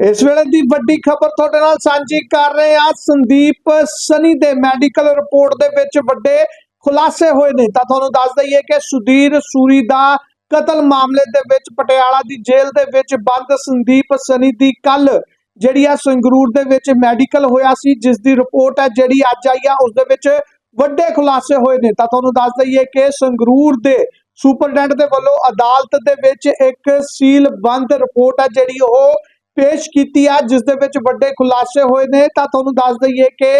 ਇਸ ਵੇਲੇ ਦੀ ਵੱਡੀ ਖਬਰ ਤੁਹਾਡੇ ਨਾਲ ਸਾਂਝੀ ਕਰ ਰਹੇ ਹਾਂ। ਸੰਦੀਪ ਸਨੀ ਦੇ ਮੈਡੀਕਲ ਰਿਪੋਰਟ ਦੇ ਵਿੱਚ ਵੱਡੇ ਖੁਲਾਸੇ ਹੋਏ ਨੇ। ਤਾਂ ਤੁਹਾਨੂੰ ਦੱਸ ਦਈਏ ਕਿ ਸੁਧੀਰ ਸੂਰੀ ਦਾ ਕਤਲ ਮਾਮਲੇ ਦੇ ਵਿੱਚ ਪਟਿਆਲਾ ਦੀ ਜੇਲ੍ਹ ਦੇ ਵਿੱਚ ਬੰਦ। ਸੰਦੀਪ ਸਨੀ ਦੀ ਕੱਲ ਜਿਹੜੀ ਆ ਸੰਗਰੂਰ ਦੇ ਵਿੱਚ ਮੈਡੀਕਲ ਹੋਇਆ ਸੀ, ਜਿਸ ਦੀ ਰਿਪੋਰਟ ਹੈ ਜਿਹੜੀ ਅੱਜ ਆਈ ਆ, ਉਸ ਦੇ ਵਿੱਚ ਵੱਡੇ ਖੁਲਾਸੇ ਹੋਏ ਨੇ। ਤਾਂ ਤੁਹਾਨੂੰ ਦੱਸ ਦਈਏ ਕਿ ਸੰਗਰੂਰ ਦੇ ਸੁਪਰਡੈਂਟ ਦੇ ਵੱਲੋਂ ਅਦਾਲਤ ਦੇ ਵਿੱਚ ਇੱਕ ਸੀਲ ਬੰਦ ਰਿਪੋਰਟ ਹੈ ਜਿਹੜੀ ਉਹ ਪੇਸ਼ ਕੀਤੀ ਆ, ਜਿਸ ਦੇ ਵਿੱਚ ਵੱਡੇ ਖੁਲਾਸੇ ਹੋਏ ਨੇ। ਤਾਂ ਤੁਹਾਨੂੰ ਦੱਸ ਦਈਏ ਕਿ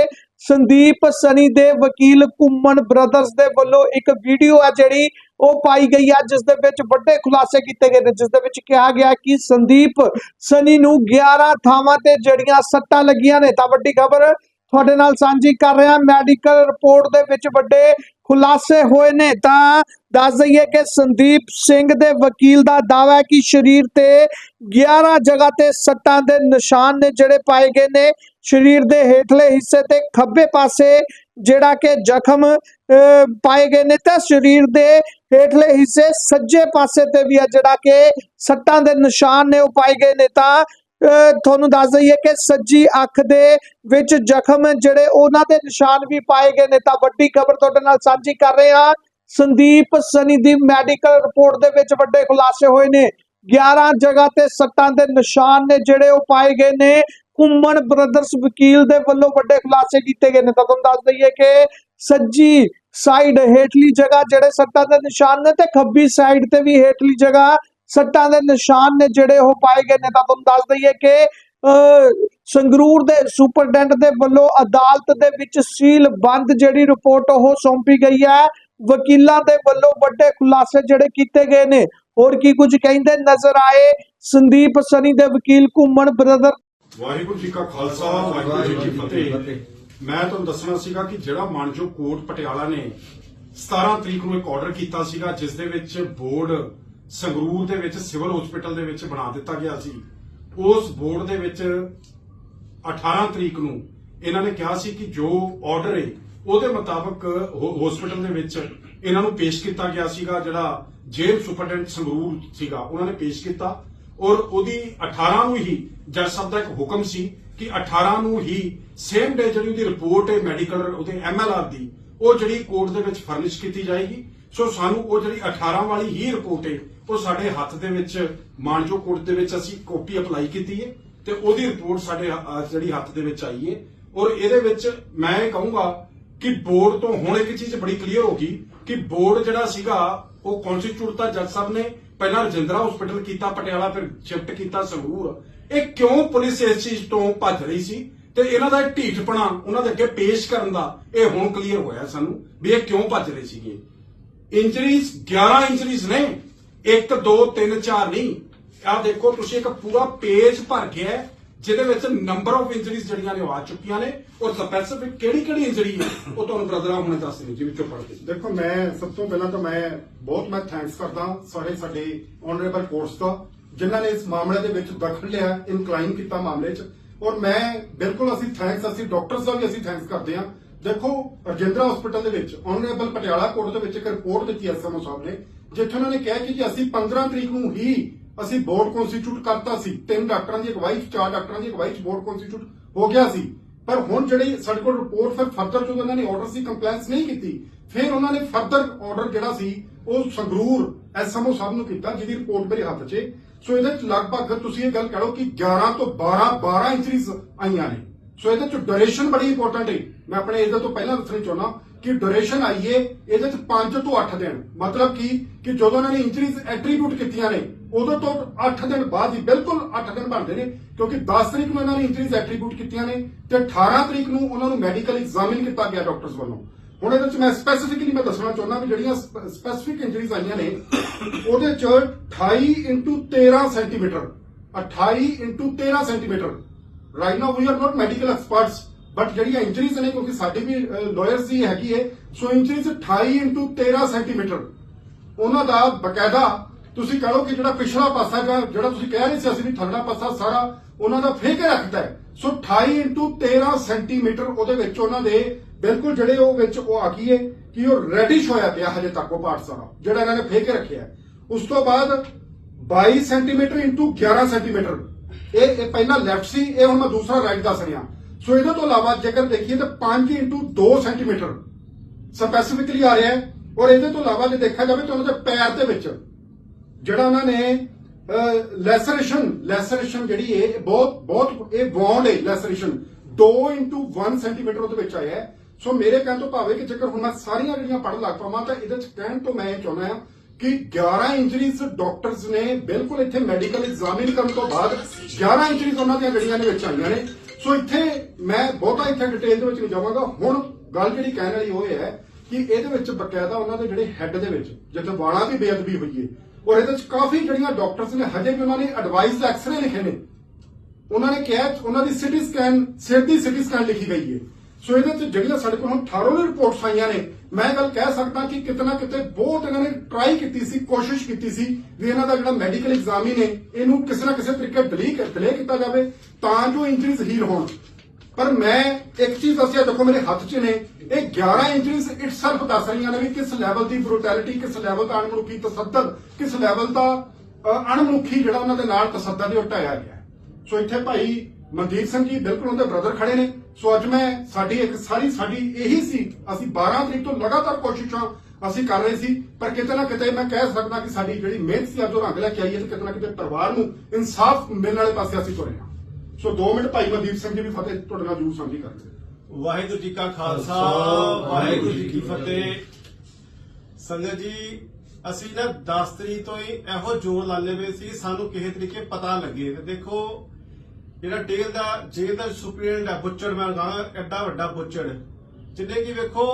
ਸੰਦੀਪ ਸਨੀ ਦੇ ਵਕੀਲ ਕੁੰਮਨ ਬ੍ਰਦਰਸ ਦੇ ਵੱਲੋਂ ਇੱਕ ਵੀਡੀਓ ਆ ਜਿਹੜੀ ਉਹ ਪਾਈ ਗਈ ਆ, ਜਿਸ ਦੇ ਵਿੱਚ ਵੱਡੇ ਖੁਲਾਸੇ ਕੀਤੇ ਗਏ ਨੇ। ਜਿਸ ਦੇ ਵਿੱਚ ਕਿਹਾ ਗਿਆ ਕਿ ਸੰਦੀਪ ਸਨੀ ਨੂੰ 11 ਥਾਵਾਂ ਤੇ ਜੜੀਆਂ ਸੱਟਾਂ ਲੱਗੀਆਂ ਨੇ। ਤਾਂ ਵੱਡੀ ਖਬਰ ਤੁਹਾਡੇ ਨਾਲ ਸਾਂਝੀ ਕਰ ਰਿਹਾ, ਮੈਡੀਕਲ ਰਿਪੋਰਟ ਦੇ ਵਿੱਚ ਵੱਡੇ ਖੁਲਾਸੇ ਹੋਏ ਨੇ ਤਾਂ ਦੱਸ ਦਈਏ ਕਿ ਸੰਦੀਪ ਸਿੰਘ ਦੇ ਵਕੀਲ ਦਾ ਦਾਅਵਾ ਹੈ ਕਿ ਸਰੀਰ ਤੇ 11 ਜਗ੍ਹਾ ਤੇ ਸੱਟਾਂ ਦੇ ਨਿਸ਼ਾਨ ਨੇ ਜਿਹੜੇ ਪਾਏ ਗਏ ਨੇ। ਸਰੀਰ ਦੇ ਹੇਠਲੇ ਹਿੱਸੇ ਤੇ ਖੱਬੇ ਪਾਸੇ ਜਿਹੜਾ ਕਿ ਜ਼ਖਮ ਅਹ, ਪਾਏ ਗਏ ਨੇ ਤਾਂ ਸਰੀਰ ਦੇ ਹੇਠਲੇ ਹਿੱਸੇ ਸੱਜੇ ਪਾਸੇ ਤੇ ਵੀ ਆ ਜਿਹੜਾ ਕਿ ਸੱਟਾਂ ਦੇ ਨਿਸ਼ਾਨ ਨੇ ਉਹ ਪਾਏ ਗਏ ਨੇ ਤਾਂ ਤੁਹਾਨੂੰ ਦੱਸ ਦਈਏ ਕਿ ਸੱਜੀ ਅੱਖ ਦੇ ਵਿੱਚ ਜ਼ਖਮ ਜਿਹੜੇ ਉਹਨਾਂ ਦੇ ਨਿਸ਼ਾਨ ਵੀ ਪਾਏ ਗਏ ਨੇ। ਤਾਂ ਵੱਡੀ ਖਬਰ ਤੁਹਾਡੇ ਨਾਲ ਸਾਂਝੀ ਕਰ ਰਹੇ ਹਾਂ। ਸੰਦੀਪ ਸਨੀ ਦੀ ਮੈਡੀਕਲ ਰਿਪੋਰਟ ਦੇ ਵਿੱਚ ਵੱਡੇ ਖੁਲਾਸੇ ਹੋਏ ਨੇ। 11 ਜਗ੍ਹਾ ਤੇ ਸੱਟਾਂ ਦੇ ਨਿਸ਼ਾਨ ਨੇ ਜਿਹੜੇ ਉਹ ਪਾਏ ਗਏ ਨੇ। ਕੁੰਮਣ ਬ੍ਰਦਰਸ ਵਕੀਲ ਦੇ ਵੱਲੋਂ ਵੱਡੇ ਖੁਲਾਸੇ ਕੀਤੇ ਗਏ ਨੇ। ਤਾਂ ਤੁਹਾਨੂੰ ਦੱਸ ਦਈਏ ਕਿ ਸੱਜੀ ਸਾਈਡ ਹੇਠਲੀ ਜਗ੍ਹਾ ਜਿਹੜੇ ਸੱਟਾਂ ਦੇ ਨਿਸ਼ਾਨ ਨੇ ਤੇ ਖੱਬੀ ਸਾਈਡ ਤੇ ਵੀ ਹੇਠਲੀ ਜਗ੍ਹਾ ਸੱਟਾਂ ਦੇ ਨਿਸ਼ਾਨ ਨੇ ਜਿਹੜੇ ਉਹ ਪਾਏ ਗਏ ਨੇ ਤਾਂ ਤੁਹਾਨੂੰ ਦੱਸ ਦਈਏ ਕਿ ਸੰਗਰੂਰ ਦੇ ਸੁਪਰਡੈਂਟ ਦੇ ਵੱਲੋਂ ਅਦਾਲਤ ਦੇ ਵਿੱਚ ਸੀਲ ਬੰਦ ਜਿਹੜੀ ਰਿਪੋਰਟ ਉਹ ਸੌਂਪੀ ਗਈ ਹੈ। ਵਕੀਲਾਂ ਦੇ ਵੱਲੋਂ ਵੱਡੇ ਖੁਲਾਸੇ ਜਿਹੜੇ ਕੀਤੇ ਗਏ ਨੇ। ਹੋਰ ਕੀ ਕੁਝ ਕਹਿੰਦੇ ਨਜ਼ਰ ਆਏ? ਸੰਦੀਪ ਸਨੀ ਦੇ ਵਕੀਲ ਘੁੰਮਣ ਬ੍ਰਦਰ ਵਾਹਿਗੁਰੂ ਜੀ ਕਾ ਖਾਲਸਾ ਵਾਹਿਗੁਰੂ ਜੀ ਕੀ ਫਤਿਹ। ਮੈਂ ਤੁਹਾਨੂੰ ਦੱਸਣਾ ਸੀਗਾ ਕਿ ਜਿਹੜਾ ਮਾਨਜੋ ਕੋਰਟ ਪਟਿਆਲਾ ਨੇ 17 ਤਰੀਕ ਨੂੰ ਇੱਕ ਆਰਡਰ ਕੀਤਾ ਸੀਗਾ ਜਿਸ ਦੇ ਵਿੱਚ ਬੋਰਡ ਸੰਗਰੂਰ ਦੇ ਵਿੱਚ ਸਿਵਲ ਹਸਪੀਟਲ ਦੇ ਵਿੱਚ ਬਣਾ ਦਿੱਤਾ ਗਿਆ ਸੀ। ਉਸ ਬੋਰਡ ਦੇ ਵਿੱਚ 18 ਤਰੀਕ ਨੂੰ ਇਹਨਾਂ ਨੇ ਕਿਹਾ ਸੀ ਕਿ ਜੋ ਆਰਡਰ ਹੈ ਉਹਦੇ ਮੁਤਾਬਕ ਹਸਪੀਟਲ ਦੇ ਵਿੱਚ ਇਹਨਾਂ ਨੂੰ ਪੇਸ਼ ਕੀਤਾ ਗਿਆ ਸੀਗਾ, ਜਿਹੜਾ ਜੇਬ ਸੁਪਰਡੈਂਟ ਸੰਗਰੂਰ ਸੀਗਾ, ਉਹਨਾਂ ਨੇ ਪੇਸ਼ ਕੀਤਾ। ਔਰ ਉਹਦੀ 18 ਨੂੰ ਹੀ ਜੱਜ ਸਾਹਿਬ ਦਾ ਇੱਕ ਹੁਕਮ ਸੀ ਕਿ 18 ਨੂੰ ਹੀ ਸੇਮ ਡੇ ਜਿਹੜੀ ਉਹਦੀ ਰਿਪੋਰਟ ਹੈ ਮੈਡੀਕਲ ਉਹਦੇ ਐਮਐਲਆਰ ਦੀ, ਉਹ ਜਿਹੜੀ ਕੋਰਟ ਦੇ ਵਿੱਚ ਫਰਨਿਸ਼ ਕੀਤੀ ਜਾਏਗੀ। ਸੋ ਸਾਨੂੰ ਉਹ ਜਿਹੜੀ 18 ਵਾਲੀ ਹੀ ਰਿਪੋਰਟ ਹੈ ਉਹ ਸਾਡੇ ਹੱਥ ਦੇ ਵਿੱਚ ਮਾਨਜੋ ਕੋਰਟ ਦੇ ਵਿੱਚ ਅਸੀਂ ਕਾਪੀ ਅਪਲਾਈ ਕੀਤੀ ਹੈ ਤੇ ਉਹਦੀ ਰਿਪੋਰਟ ਸਾਡੇ ਜਿਹੜੀ ਹੱਥ ਦੇ ਵਿੱਚ ਆਈ ਹੈ ਔਰ ਇਹਦੇ ਵਿੱਚ ਮੈਂ ਇਹ ਕਹੂੰਗਾ ਕਿ ਬੋਰਡ ਤੋਂ ਹੁਣ ਇੱਕ ਚੀਜ਼ ਬੜੀ ਕਲੀਅਰ ਹੋ ਗਈ ਕਿ ਬੋਰਡ ਜਿਹੜਾ ਸੀਗਾ, ਉਹ ਕਨਸਟੀਟਿਊਟ ਤਾਂ ਜੱਜ ਸਾਹਿਬ ਨੇ ਪਹਿਲਾਂ ਰਜਿੰਦਰਾ ਹਸਪੀਟਲ ਕੀਤਾ, ਪਟਿਆਲਾ ਫਿਰ ਸ਼ਿਫਟ ਕੀਤਾ, ਸੰਗਰੂਰ। ਇਹ ਕਿਉਂ ਪੁਲਿਸ ਇਸ ਚੀਜ਼ ਤੋਂ ਭੱਜ ਰਹੀ ਸੀ ਤੇ ਇਹਨਾਂ ਦਾ ਢੀਠਪਣਾ, ਉਹਨਾਂ ਦੇ ਅੱਗੇ ਪੇਸ਼ ਕਰਨ ਦਾ ਇਹ ਹੁਣ ਕਲੀਅਰ ਹੋਇਆ ਸਾਨੂੰ ਵੀ ਇਹ ਕਿਉਂ ਭੱਜ ਰਹੇ ਸੀਗੇ। ਇੰਜਰੀਜ਼ 11 ਇੰਜਰੀਜ਼ ਨੇ। 1 2 3 4 ਨਹੀਂ। ਆਹ ਦੇਖੋ ਤੁਸੀਂ ਇੱਕ ਪੂਰਾ ਪੇਜ ਭਰ ਗਿਆ ਹੈ, ਜਿਹਦੇ ਵਿੱਚ ਨੰਬਰ ਆਫ ਇੰਜਰੀਜ਼ ਜਿਹੜੀਆਂ ਨੇ ਉਹ ਆ ਚੁੱਕੀਆਂ ਨੇ। ਔਰ ਸਪੈਸੀਫਿਕ ਕਿਹੜੀ ਕਿਹੜੀ ਇੰਜਰੀ ਹੈ ਉਹ ਤੁਹਾਨੂੰ ਬ੍ਰਦਰਾਂ ਹੁਣੇ ਦੱਸ ਦੇਣੀ ਜੀ ਵਿੱਚੋਂ ਪੜ੍ਹ ਕੇ। ਦੇਖੋ ਮੈਂ ਸਭ ਤੋਂ ਪਹਿਲਾਂ ਤਾਂ ਮੈਂ ਬਹੁਤ ਮੈਂ ਥੈਂਕਸ ਕਰਦਾ ਸਾਰੇ ਸਾਡੇ ਆਨਰੇਬਲ ਕੋਰਸ ਦਾ ਜਿਨ੍ਹਾਂ ਨੇ ਇਸ ਮਾਮਲੇ ਦੇ ਵਿੱਚ ਦਖਲ ਲਿਆ ਇਨਕਲਾਈਨ ਕੀਤਾ ਮਾਮਲੇ 'ਚ। ਔਰ ਮੈਂ ਬਿਲਕੁਲ ਅਸੀਂ ਥੈਂਕਸ ਅਸੀਂ ਡਾਕਟਰਸ ਦਾ ਵੀ ਅਸੀਂ ਥੈਂਕਸ ਕਰਦੇ ਹਾਂ। ਦੇਖੋ, ਰਜਿੰਦਰਾ ਹਸਪੀਟਲ ਦੇ ਵਿੱਚ ਆਨਰੇਬਲ ਪਟਿਆਲਾ ਕੋਰਟ ਦੇ ਵਿੱਚ ਇੱਕ ਰਿਪੋਰਟ ਦਿੱਤੀ ਐਸਐਮਓ ਸਾਹਿਬ ਨੇ, ਜਿੱਥੇ ਉਹਨਾਂ ਨੇ ਕਿਹਾ ਕਿ ਜੀ ਅਸੀਂ 15 ਤਰੀਕ ਨੂੰ ਹੀ ਅਸੀਂ ਬੋਰਡ ਕਨਸਟੀਟਿਊਟ ਕਰਤਾ ਸੀ। ਤਿੰਨ ਡਾਕਟਰਾਂ ਦੀ ਅਗਵਾਈ 'ਚ ਚਾਰ ਡਾਕਟਰਾਂ ਦੀ ਅਗਵਾਈ 'ਚ ਬੋਰਡ ਕਨਸਟੀਟਿਊਟ ਹੋ ਗਿਆ ਸੀ। ਪਰ ਹੁਣ ਜਿਹੜੀ ਸਾਡੇ ਕੋਲ ਰਿਪੋਰਟ ਫਿਰ ਫਰਦਰ ਜਦੋਂ ਉਹਨਾਂ ਨੇ ਆਰਡਰ ਸੀ ਕੰਪਲਾਈਂਸ ਨਹੀਂ ਕੀਤੀ, ਫਿਰ ਉਹਨਾਂ ਨੇ ਫਰਦਰ ਆਰਡਰ ਜਿਹੜਾ ਸੀ, ਉਹ ਸੰਗਰੂਰ ਐਸਐਮਓ ਸਾਹਿਬ ਨੂੰ ਕੀਤਾ, ਜਿਹਦੀ ਰਿਪੋਰਟ ਮੇਰੇ ਹੱਥ 'ਚ ਸੋ ਇਹਦੇ 'ਚ ਲਗਭਗ ਤੁਸੀਂ ਇਹ ਗੱਲ ਕਹਿ ਲਓ ਕਿ 11 ਤੋਂ 12 12 ਇੰਚਰੀਜ਼ ਆਈਆਂ ਨੇ। ਸੋ ਇਹਦੇ 'ਚ ਡਿਊਰੇਸ਼ਨ ਬੜੀ ਇੰਪੋਰਟੈਂਟ ਹੈ। ਮੈਂ ਆਪਣੇ ਇਹਦੇ ਤੋਂ ਪਹਿਲਾਂ ਦੱਸਣੀ ਚਾਹੁੰਦਾ ਕਿ ਡਿਊਰੇਸ਼ਨ ਆਈਏ, ਇਹਦੇ 'ਚ 5 ਤੋਂ 8 ਦਿਨ। ਮਤਲਬ ਕਿ ਕਿ ਜਦੋਂ ਉਹਨਾਂ ਨੇ ਇੰਜਰੀਜ਼ ਐਟਰੀਬਿਊਟ ਕੀਤੀਆਂ ਨੇ, ਉਦੋਂ ਤੋਂ 8 ਦਿਨ ਬਾਅਦ ਹੀ ਬਿਲਕੁਲ 8 ਦਿਨ ਬਣਦੇ ਨੇ, ਕਿਉਂਕਿ 10 ਤਰੀਕ ਨੂੰ ਇਹਨਾਂ ਨੇ ਇੰਜਰੀਜ਼ ਐਟਰੀਬਿਊਟ ਕੀਤੀਆਂ ਨੇ ਤੇ 18 ਤਰੀਕ ਨੂੰ ਉਹਨਾਂ ਨੂੰ ਮੈਡੀਕਲ ਐਗਜ਼ਾਮਿਨ ਕੀਤਾ ਗਿਆ ਡਾਕਟਰਸ ਵੱਲੋਂ। ਹੁਣ ਇਹਦੇ 'ਚ ਮੈਂ ਸਪੈਸੀਫਿਕਲੀ ਮੈਂ ਦੱਸਣਾ ਚਾਹੁੰਦਾ ਵੀ ਜਿਹੜੀਆਂ ਸਪੈਸੀਫਿਕ ਇੰਜਰੀਜ਼ ਆਈਆਂ ਨੇ, ਉਹਦੇ 'ਚ 28 into 13 centimetre 28 into 13 centimetre right now we are not medical experts but ਜਿਹੜੀਆਂ ਇੰਜਰੀਜ਼ ਨੇ, ਕਿਉਂਕਿ ਸਾਡੀ ਵੀ ਲਾਇਰਸ ਦੀ ਹੈਗੀ ਹੈ ਸੋ ਇੰਜਰੀਜ਼ 28 13 ਸੈਂਟੀਮੀਟਰ ਉਹਨਾਂ ਦਾ ਬਕਾਇਦਾ ਤੁਸੀਂ ਕਹ ਕਿ ਜਿਹੜਾ ਪਿਛਲਾ ਪਾਸਾ ਜਿਹੜਾ ਤੁਸੀਂ ਕਹਿ ਰਹੇ ਸੀ ਅਸੀਂ ਵੀ ਥੱਲੜਾ ਪਾਸਾ ਸਾਰਾ, ਉਹਨਾਂ ਦਾ ਫੇਕ ਰੱਖਦਾ ਹੈ। ਸੋ 28 into 13 ਸੈਂਟੀਮੀਟਰ ਉਹਦੇ ਵਿੱਚ ਉਹਨਾਂ ਦੇ ਬਿਲਕੁਲ ਜਿਹੜੇ ਉਹ ਵਿੱਚ ਉਹ ਆ ਗਈ ਹੈ ਕਿ ਉਹ ਰੈਡਿਸ਼ ਹੋਇਆ ਪਿਆ ਹਜੇ ਤੱਕ ਉਹ ਪਾਰਟ ਸਾਰਾ ਜਿਹੜਾ ਇਹਨਾਂ ਨੇ ਫੇਕ ਰੱਖਿਆ ਉਸ ਤੋਂ ਬਾਅਦ 22 ਸੈਂਟੀਮੀਟਰ into 11 ਸੈਂਟੀਮੀਟਰ ਇਹ ਇਹ ਪਹਿਲਾਂ ਲੈਫਟ ਸੀ, ਇਹ ਹੁਣ ਮੈਂ ਦੂਸਰਾ ਰਾਈਟ ਦੱਸ ਰਿਹਾ। ਸੋ ਇਹਦੇ ਤੋਂ ਇਲਾਵਾ ਜੇਕਰ ਦੇਖੀਏ ਤਾਂ 5 ਇੰਟੂ 2 ਸੈਂਟੀਮੀਟਰ ਸਪੈਸੀਫਿਕਲੀ ਆ ਰਿਹਾ ਹੈ। ਔਰ ਇਹਦੇ ਤੋਂ ਇਲਾਵਾ ਜੇ ਦੇਖਿਆ ਜਾਵੇ ਤਾਂ ਉਹਨਾਂ ਦੇ ਪੈਰ ਦੇ ਵਿੱਚ, ਜਿਹੜਾ ਉਹਨਾਂ ਨੇ ਲੈਸਰੇਸ਼ਨ ਲੈਸਰੇਸ਼ਨ ਜਿਹੜੀ ਹੈ ਇਹ ਬਹੁਤ ਬਹੁਤ, ਇਹ ਬੌਂਡ ਹੈ ਲੈਸਰੇਸ਼ਨ 2 1 ਸੈਂਟੀਮੀਟਰ ਉਹਦੇ ਵਿੱਚ ਆਇਆ ਹੈ। ਸੋ ਮੇਰੇ ਕਹਿਣ ਤੋਂ ਭਾਵੇਂ ਕਿ ਜੇਕਰ ਹੁਣ ਮੈਂ ਸਾਰੀਆਂ ਜਿਹੜੀਆਂ ਪੜ੍ਹਨ ਲੱਗ ਪਾਵਾਂ ਤਾਂ ਇਹਦੇ ਚ ਕਹਿਣ ਤੋਂ ਮੈਂ ਇਹ ਚਾਹੁੰਦਾ ਹਾਂ ਕਿ 11 ਇੰਜਰੀਜ਼ ਡਾਕਟਰਸ ਨੇ ਬਿਲਕੁਲ ਇੱਥੇ ਮੈਡੀਕਲ ਐਗਜ਼ਾਮਿਨ ਕਰਨ ਤੋਂ ਬਾਅਦ 11 ਇੰਜਰੀਜ਼ ਉਹਨਾਂ ਦੀਆਂ ਜਿਹੜੀਆਂ ਨੇ ਵਿੱਚ ਆਈਆਂ ਨੇ। ਸੋ ਇੱਥੇ ਮੈਂ ਬਹੁਤਾ ਇੱਥੇ ਡਿਟੇਲ ਦੇ ਵਿੱਚ ਨਹੀਂ ਜਾਵਾਂਗਾ। ਹੁਣ ਗੱਲ ਜਿਹੜੀ ਕਹਿਣ ਵਾਲੀ ਉਹ ਹੈ ਕਿ ਇਹਦੇ ਵਿੱਚ ਬਕਾਇਦਾ ਉਹਨਾਂ ਦੇ ਜਿਹੜੇ ਹੈੱਡ ਦੇ ਵਿੱਚ, ਜਿੱਥੇ ਵਾਲਾਂ ਦੀ ਬੇਅਦਬੀ ਹੋਈ ਹੈ ਔਰ ਇਹਦੇ ਵਿੱਚ ਕਾਫੀ ਜਿਹੜੀਆਂ ਡਾਕਟਰਸ ਨੇ, ਹਜੇ ਵੀ ਉਹਨਾਂ ਨੇ ਐਡਵਾਈਸ ਐਕਸਰੇ ਲਿਖੇ ਨੇ। ਉਹਨਾਂ ਨੇ ਕਿਹਾ, ਉਹਨਾਂ ਦੀ ਸਿਟੀ ਸਕੈਨ ਸਿਰ ਦੀ ਸਿਟੀ ਸਕੈਨ ਲਿਖੀ ਗਈ ਹੈ ਸੋ ਇਹਦੇ ਵਿੱਚ ਜਿਹੜੀਆਂ ਸਾਡੇ ਕੋਲ ਹੁਣ ਥਾਰੋਲੀ ਰਿਪੋਰਟਸ ਆਈਆਂ ਨੇ ਮੈਂ ਗੱਲ ਕਹਿ ਸਕਦਾ ਕਿ ਕਿਤੇ ਕਿਤੇ ਬਹੁਤ ਇਹਨਾਂ ਨੇ ਟਰਾਈ ਕੀਤੀ ਸੀ ਕੋਸ਼ਿਸ਼ ਕੀਤੀ ਸੀ ਵੀ ਇਹਨਾਂ ਦਾ ਜਿਹੜਾ ਮੈਡੀਕਲ ਐਗਜ਼ਾਮਿਨ ਹੈ ਇਹਨੂੰ ਕਿਸੇ ਨਾ ਕਿਸੇ ਤਰੀਕੇ ਡਿਲੇ ਡਿਲੇ ਕੀਤਾ ਜਾਵੇ ਤਾਂ ਜੋ ਇੰਜਰੀਜ਼ ਹੀਲ ਹੋਣ। ਪਰ ਮੈਂ ਇੱਕ ਚੀਜ਼ ਦੱਸਿਆ ਦੇਖੋ ਮੇਰੇ ਹੱਥ 'ਚ ਨੇ ਇਹ 11 ਇੰਜਰੀਜ਼ ਇਟਸੈਲਫ ਦੱਸ ਰਹੀਆਂ ਨੇ ਵੀ ਕਿਸ ਲੈਵਲ ਦੀ ਬਰੂਟੈਲਿਟੀ ਕਿਸ ਲੈਵਲ ਦਾ ਅਣਮਨੁੱਖੀ ਤਸੱਦਦ ਕਿਸ ਲੈਵਲ ਦਾ ਅ, ਅਣਮਨੁੱਖੀ ਜਿਹੜਾ ਉਹਨਾਂ ਦੇ ਨਾਲ ਤਸੱਦਦ ਹੈ ਉਹ ਢਾਇਆ ਗਿਆ। ਸੋ ਇੱਥੇ ਭਾਈ ਮਨਦੀਪ ਸਿੰਘ ਜੀ ਬਿਲਕੁਲ ਉਹਦੇ ਬ੍ਰਦਰ ਖੜੇ ਨੇ। ਸੋ ਅੱਜ ਮੈਂ ਸਾਡੀ ਇੱਕ ਸਾਰੀ ਸਾਡੀ ਇਹੀ ਸੀ ਅਸੀਂ 12 ਤਰੀਕ ਤੋਂ ਲਗਾਤਾਰ ਕੋਸ਼ਿਸ਼ਾਂ ਅਸੀਂ ਕਰ ਰਹੇ ਸੀ ਪਰ ਕਿਤੇ ਨਾ ਕਿਤੇ ਮੈਂ ਕਹਿ ਸਕਦਾ ਕਿ ਸਾਡੀ ਜਿਹੜੀ ਮਿਹਨਤ ਸੀ ਅੱਜ ਉਹ ਰੰਗ ਲੈ ਕੇ ਆਈ ਹੈ ਤੇ ਕਿਤੇ ਨਾ ਕਿਤੇ ਪਰਿਵਾਰ ਨੂੰ ਇਨਸਾਫ ਮਿਲਣ ਵਾਲੇ ਪਾਸੇ ਅਸੀਂ ਤੁਰੇ ਹਾਂ। ਸੋ 2 ਮਿੰਟ ਭਾਈ ਮਨਦੀਪ ਸਿੰਘ ਜੀ ਵੀ ਫਤਿਹ ਤੁਹਾਡੇ ਨਾਲ ਜਰੂਰ ਸਾਂਝੀ ਕਰਦੇ ਵਾਹਿਗੁਰੂ ਜੀ ਕਾ ਖਾਲਸਾ ਵਾਹਿਗੁਰੂ ਜੀ ਕੀ ਫਤਿਹ। ਸੰਗਤ ਜੀ ਅਸੀਂ ਨਾ 10 ਤਰੀਕ ਤੋਂ ਹੀ ਇਹੋ ਜੋਰ ਲਾਣੇ ਵੇ ਸੀ ਸਾਨੂੰ ਕਿਸੇ ਤਰੀਕੇ ਪਤਾ ਲੱਗੇ। ਤੇ ਦੇਖੋ ਜਿਹੜਾ ਜੇਲ੍ਹ ਦਾ ਜੇਲ੍ਹ ਦਾ ਸੁਪਰੀਡੈਂਟ ਹੈ ਬੁੱਚੜ ਮੈਂ ਕਹਾਂ ਐਡਾ ਵੱਡਾ ਬੁੱਚੜ ਜਿਹਨੇ ਕੀ ਵੇਖੋ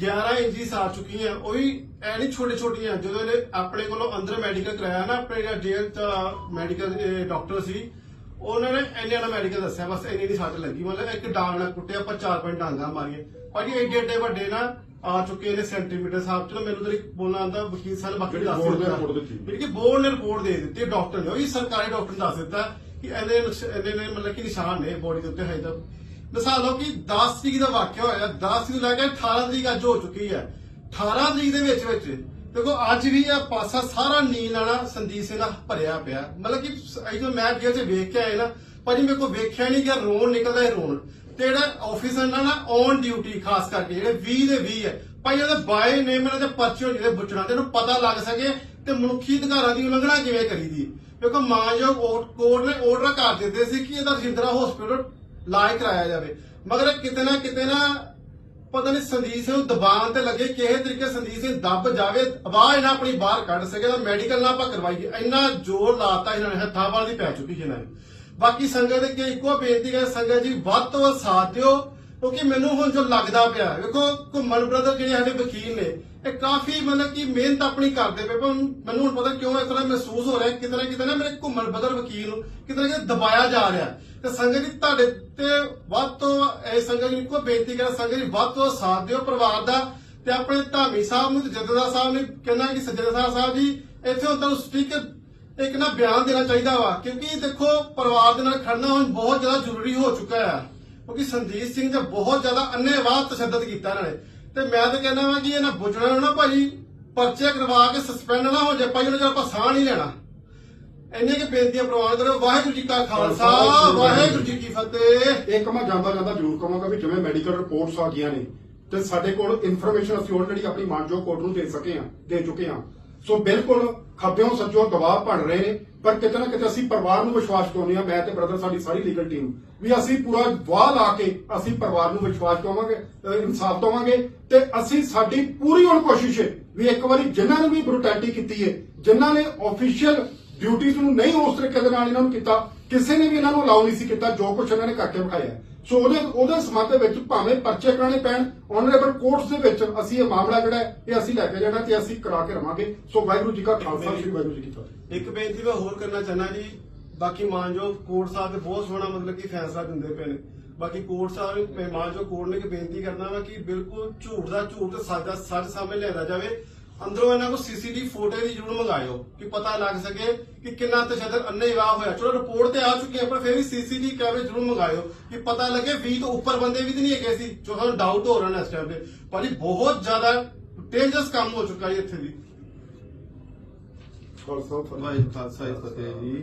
11 ਇੰਚੀਸ ਆ ਚੁੱਕੀਆਂ ਉਹ ਵੀ ਐ ਨਹੀਂ ਛੋਟੇ ਛੋਟੀਆਂ ਜਦੋਂ ਇਹਨੇ ਆਪਣੇ ਕੋਲੋਂ ਅੰਦਰ ਮੈਡੀਕਲ ਕਰਾਇਆ ਨਾ ਆਪਣੇ ਜਿਹੜਾ ਜੇਲ੍ਹ ਦਾ ਮੈਡੀਕਲ ਡਾਕਟਰ ਸੀ ਉਹਨਾਂ ਨੇ ਇੰਨੇ ਦਾ ਮੈਡੀਕਲ ਦੱਸਿਆ ਬਸ ਇੰਨੀ ਦੀ ਸੱਟ ਲੱਗੀ। ਮਤਲਬ ਇੱਕ ਡਾਂਗ ਨਾਲ ਕੁੱਟਿਆ ਆਪਾਂ ਚਾਰ ਪੰਜ ਡਾਂਗਾ ਮਾਰੀਏ ਭਾਜੀ ਏਡੇ ਏਡੇ ਵੱਡੇ ਨਾ ਆ ਚੁੱਕੇ ਨੇ ਸੈਂਟੀਮੀਟਰ ਸਾਹਿਬ ਚਲੋ ਮੈਨੂੰ ਤੇਰੀ ਬੋਲਣਾ ਆਂਦਾ ਵਕੀਲ ਸਾਹਿਬ ਬਾਕੀ ਦੱਸ ਦਿੱਤਾ। ਜਿਹੜੀ ਕਿ ਬੋਰਡ ਨੇ ਰਿਪੋਰਟ ਦੇ ਦਿੱਤੀ ਡਾਕਟਰ ਨੇ ਉਹ ਵੀ ਸਰਕਾਰੀ ਡਾਕਟਰ ਦੱਸ ਦਿੱਤਾ। ਕਿ ਇਹਦੇ ਇਹਦੇ ਨੇ ਮਤਲਬ ਕਿ ਨਿਸ਼ਾਨ ਨੇ ਬੋਡੀ ਦੇ ਉੱਤੇ ਹੈ ਤਾਂ ਮਿਸਾਲ ਲਓ ਕਿ 10 ਤਰੀਕ ਦਾ ਵਾਕਿਆ ਹੋਇਆ 10 ਤਰੀਕ ਤੋਂ ਲੈ ਕੇ 18 ਤਰੀਕ ਅੱਜ ਹੋ ਚੁੱਕੀ ਹੈ। 18 ਤਰੀਕ ਦੇ ਵਿੱਚ ਵਿੱਚ ਦੇਖੋ, ਅੱਜ ਵੀ ਇਹ ਪਾਸਾ ਸਾਰਾ ਨੀਂਦ ਵਾਲਾ ਸੰਦੀਪ ਸਿੰਘ ਦਾ ਭਰਿਆ ਪਿਆ। ਮਤਲਬ ਕਿ ਜਦੋਂ ਮੈਂ ਜੇਲ੍ਹ 'ਚ ਵੇਖ ਕੇ ਆਏ ਨਾ, ਭਾਜੀ ਮੇਰੇ ਕੋ ਵੇਖਿਆ ਨਹੀਂ ਕਿ ਰੋਣ ਨਿਕਲਦਾ ਹੈ ਰੋਣ। ਤੇ ਜਿਹੜਾ ਆਫੀਸਰ ਨਾਲ ਨਾ ਔਨ ਡਿਊਟੀ ਖਾਸ ਕਰਕੇ ਜਿਹੜੇ 20 ਦੇ 20 ਹੈ, ਭਾਈ ਉਹਦੇ ਬਾਏ ਨੇਮ ਇਹਨਾਂ ਦੇ ਪਰਚੇ ਹੋਣੇ ਦੇ ਬੁੱਚਣਾ ਤੇ ਇਹਨੂੰ ਪਤਾ ਲੱਗ ਸਕੇ ਤੇ ਮਨੁੱਖੀ ਅਧਿਕਾਰਾਂ ਦੀ ਉਲੰਘਣਾ ਕਿਵੇਂ ਕਰੀਦੀ ਕਿਉਂਕਿ ਮਾਨਯੋਗ ਕੋਰਟ ਨੇ ਆਰਡਰ ਕਰ ਦਿੱਤੇ ਸੀ ਕਿ ਇਹਦਾ ਰਜਿੰਦਰਾ ਹਸਪੀਟਲ ਇਲਾਜ ਕਰਾਇਆ ਜਾਵੇ। ਮਗਰ ਕਿਤੇ ਨਾ ਕਿਤੇ ਨਾ ਪਤਾ ਨਹੀਂ ਸੰਦੀਪ ਸਿੰਘ ਨੂੰ ਦਬਾਅ ਤੇ ਲੱਗੇ ਕਿਸੇ ਤਰੀਕੇ ਸੰਦੀਪ ਸਿੰਘ ਦੱਬ ਜਾਵੇ। ਆਵਾਜ਼ ਨਾ ਆਪਣੀ ਬਾਹਰ ਕੱਢ ਸਕੇ ਤਾਂ ਮੈਡੀਕਲ ਨਾ ਆਪਾਂ ਕਰਵਾਈਏ। ਇੰਨਾ ਜ਼ੋਰ ਲਾਤਾ ਇਹਨਾਂ ਨੇ, ਹੱਥਾਂ ਵਾਲ ਦੀ ਪੈ ਚੁੱਕੀ ਇਹਨਾਂ ਨੇ। ਬਾਕੀ ਸੰਗਤ ਦੇ ਅੱਗੇ ਇੱਕੋ ਬੇਨਤੀ ਹੈ, ਸੰਗਤ ਜੀ, ਵੱਧ ਤੋਂ ਵੱਧ ਸਾਥ ਦਿਓ। ਕਿਉਂਕਿ ਮੈਨੂੰ ਹੁਣ ਜੋ ਲੱਗਦਾ ਪਿਆ, ਵੇਖੋ, ਘੁੰਮਣ ਬ੍ਰਦਰ ਜਿਹੜੇ ਸਾਡੇ ਵਕੀਲ ਨੇ, ਇਹ ਕਾਫੀ ਮਤਲਬ ਕਿ ਮਿਹਨਤ ਆਪਣੀ ਕਰਦੇ ਪਏ ਪਰ ਮੈਨੂੰ ਹੁਣ ਪਤਾ ਕਿਉਂ ਇਸ ਤਰ੍ਹਾਂ ਮਹਿਸੂਸ ਹੋ ਰਿਹਾ, ਕਿਤੇ ਨਾ ਕਿਤੇ ਨਾ ਮੇਰੇ ਘੁੰਮਣ ਬ੍ਰਦਰ ਵਕੀਲ ਨੂੰ ਕਿਤੇ ਨਾ ਕਿਤੇ ਦਬਾਇਆ ਜਾ ਰਿਹਾ। ਤੇ ਸੰਗਤ ਜੀ, ਤੁਹਾਡੇ ਤੇ ਵੱਧ ਤੋਂ ਇਹ ਸੰਗਤ ਜੀ ਨੂੰ ਬੇਨਤੀ ਕਰਾਂ, ਸੰਗਤ ਜੀ, ਵੱਧ ਤੋਂ ਸਾਥ ਦਿਓ ਪਰਿਵਾਰ ਦਾ ਤੇ ਆਪਣੇ ਧਾਮੀ ਸਾਹਿਬ ਨੂੰ ਤੇ ਸਾਹਿਬ ਨੇ ਕਹਿੰਦਾ ਕਿ ਸੱਜਣਦਾਰ ਸਾਹਿਬ ਜੀ, ਇੱਥੇ ਹੁਣ ਤੁਹਾਨੂੰ ਸਪੀਕਰ ਇੱਕ ਨਾ ਬਿਆਨ ਦੇਣਾ ਚਾਹੀਦਾ ਵਾ, ਕਿਉਂਕਿ ਦੇਖੋ, ਪਰਿਵਾਰ ਦੇ ਨਾਲ ਖੜਨਾ ਹੁਣ ਬਹੁਤ ਜ਼ਿਆਦਾ ਜ਼ਰੂਰੀ ਹੋ ਚੁੱਕਾ ਹੈ। ਕਿਉਂਕਿ ਸੰਦੀਪ ਸਿੰਘ ਨੇ ਬਹੁਤ ਜ਼ਿਆਦਾ ਅੰਨੇਵਾਹ ਤਸ਼ੱਦਦ ਕੀਤਾ ਇਹਨਾਂ ਨੇ। ਤੇ ਮੈਂ ਤਾਂ ਕਹਿੰਦਾ ਵਾਂ ਕਿ ਇਹਨਾਂ ਬੁੱਝਣਾ ਨੂੰ ਭਾਜੀ ਪਰਚੇ ਕਰਵਾ ਕੇ ਸਸਪੈਂਡ ਨਾ ਹੋ ਜਾਏ ਭਾਈ ਉਹਨਾਂ ਦਾ ਆਪਾਂ ਸਾਹ ਨਹੀਂ ਲੈਣਾ। ਇੰਨੇ ਕਿ ਬੇਨਤੀਆਂ ਪ੍ਰਵਾਨ ਕਰੋ। ਵਾਹਿਗੁਰੂ ਜੀ ਕਾ ਖਾਲਸਾ ਵਾਹਿਗੁਰੂ ਜੀ ਕੀ ਫਤਿਹ। ਇੱਕ ਮੈਂ ਜਾਂਦਾ ਜਾਂਦਾ ਜ਼ਰੂਰ ਕਹਾਂਗਾ ਵੀ ਜਿਵੇਂ ਮੈਡੀਕਲ ਰਿਪੋਰਟਸ ਆ ਗਈਆਂ ਨੇ ਤੇ ਸਾਡੇ ਕੋਲ ਇਨਫੋਰਮੇਸ਼ਨ ਅਸੀਂ ਆਲਰੇਡੀ ਆਪਣੀ ਮਾਨਜੋ ਕੋਰਟ ਨੂੰ ਦੇ ਸਕੇ ਹਾਂ ਦੇ ਚੁੱਕੇ ਹਾਂ ਸੋ ਬਿਲਕੁਲ ਖੱਬਿਓਂ ਸੱਜੋਂ ਦਬਾਅ ਬਣ ਰਹੇ ਨੇ, ਪਰ ਕਿਤੇ ਨਾ ਕਿਤੇ ਅਸੀਂ ਪਰਿਵਾਰ ਨੂੰ ਵਿਸ਼ਵਾਸ ਦਿਵਾਉਂਦੇ ਹਾਂ, ਮੈਂ ਤੇ ਬ੍ਰਦਰ ਸਾਡੀ ਸਾਰੀ ਲੀਗਲ ਟੀਮ ਵੀ ਅਸੀਂ ਪੂਰਾ ਵਾਹ ਲਾ ਕੇ ਅਸੀਂ ਪਰਿਵਾਰ ਨੂੰ ਵਿਸ਼ਵਾਸ ਦਵਾਵਾਂਗੇ ਇਨਸਾਫ ਦਵਾਂਗੇ ਤੇ ਅਸੀਂ ਸਾਡੀ ਪੂਰੀ ਹੁਣ ਕੋਸ਼ਿਸ਼ ਹੈ ਵੀ ਇੱਕ ਵਾਰੀ ਜਿਨ੍ਹਾਂ ਨੇ ਵੀ ਬਰੂਟੈਲਿਟੀ ਕੀਤੀ ਹੈ, ਜਿਨ੍ਹਾਂ ਨੇ ਆਫੀਸ਼ੀਅਲ ਡਿਊਟੀਜ਼ ਨੂੰ ਨਹੀਂ ਉਸ ਤਰੀਕੇ ਦੇ ਨਾਲ ਇਹਨਾਂ ਨੂੰ ਕੀਤਾ, ਕਿਸੇ ਨੇ ਵੀ ਇਹਨਾਂ ਨੂੰ ਅਲਾਉ ਨਹੀਂ ਸੀ ਕੀਤਾ, ਜੋ ਕੁਝ ਇਹਨਾਂ ਨੇ ਕਰਕੇ ਵਿਖਾਇਆ ਸੋ ਉਹਦੇ ਉਹਦੇ ਸੰਬੰਧ ਵਿੱਚ ਭਾਵੇਂ ਪਰਚੇ ਕਰਾਣੇ ਪੈਣ ਆਨਰੇਬਲ ਕੋਰਟਸ ਦੇ ਵਿੱਚ ਅਸੀਂ ਇਹ ਮਾਮਲਾ ਜਿਹੜਾ ਹੈ, ਇਹ ਅਸੀਂ ਲੈ ਕੇ ਜਾਣਾ ਤੇ ਅਸੀਂ ਕਰਾ ਕੇ ਰਵਾਂਗੇ। ਸੋ ਵਾਹਿਗੁਰੂ ਜੀ ਕਾ ਖਾਲਸਾ, ਸ੍ਰੀ ਵਾਹਿਗੁਰੂ ਜੀ ਕੀ ਫਤਿਹ। ਇੱਕ ਬੇਨਤੀ ਮੈਂ ਹੋਰ ਕਰਨਾ ਚਾਹਨਾ ਜੀ, ਬਾਕੀ ਮਾਨਯੋਗ ਕੋਰਟ ਸਾਹਿਬ ਦੇ ਬਹੁਤ ਸੋਹਣਾ ਮਤਲਬ ਕਿ ਫੈਸਲਾ ਦਿੰਦੇ ਪਏ ਨੇ। ਬਾਕੀ ਕੋਰਟ ਸਾਹਿਬ, ਮੈਂ ਮਾਨਜੋ ਕੋਰਟ ਨੇ ਇੱਕ ਬੇਨਤੀ ਕਰਨਾ ਵਾ ਕਿ ਬਿਲਕੁਲ ਝੂਠ ਦਾ ਝੂਠ ਸੱਚ ਦਾ ਸੱਚ ਸਾਹਮਣੇ ਲਿਆਂਦਾ ਜਾਵੇ। ਅੰਦਰੋਂ ਇਹਨਾਂ ਕੋ ਸੀਸੀਟੀਵੀ ਫੋਟੋ ਦੀ ਜ਼ਰੂਰ ਮੰਗਾਇਓ ਕਿ ਪਤਾ ਲੱਗ ਸਕੇ ਕਿ ਕਿੰਨਾ ਤਸ਼ੱਦਦ ਅੰਨੇਵਾਹ ਹੋਇਆ। ਚਲੋ ਰਿਪੋਰਟ ਤੇ ਆ ਚੁੱਕੀ ਹੈ ਪਰ ਫਿਰ ਵੀ ਸੀਸੀਟੀਵੀ ਕੈਮਰੇ ਜ਼ਰੂਰ ਮੰਗਾਇਓ ਕਿ ਪਤਾ ਲੱਗੇ 20 ਤੋਂ ਉੱਪਰ ਬੰਦੇ ਵੀ ਤਾਂ ਨਹੀਂ ਹੈਗੇ ਸੀ ਜੋ ਸਾਨੂੰ ਡਾਊਟ ਹੋ ਰਿਹਾ ਨੇ ਇਸ ਟਾਈਮ ਤੇ। ਭਾਜੀ ਬਹੁਤ ਜ਼ਿਆਦਾ ਡੇਂਜਰਸ ਕੰਮ ਹੋ ਚੁੱਕਾ ਹੈ ਇੱਥੇ ਦੀ ਖਾਲਸਾ ਜੀ। ਫਤਿਹ ਜੀ।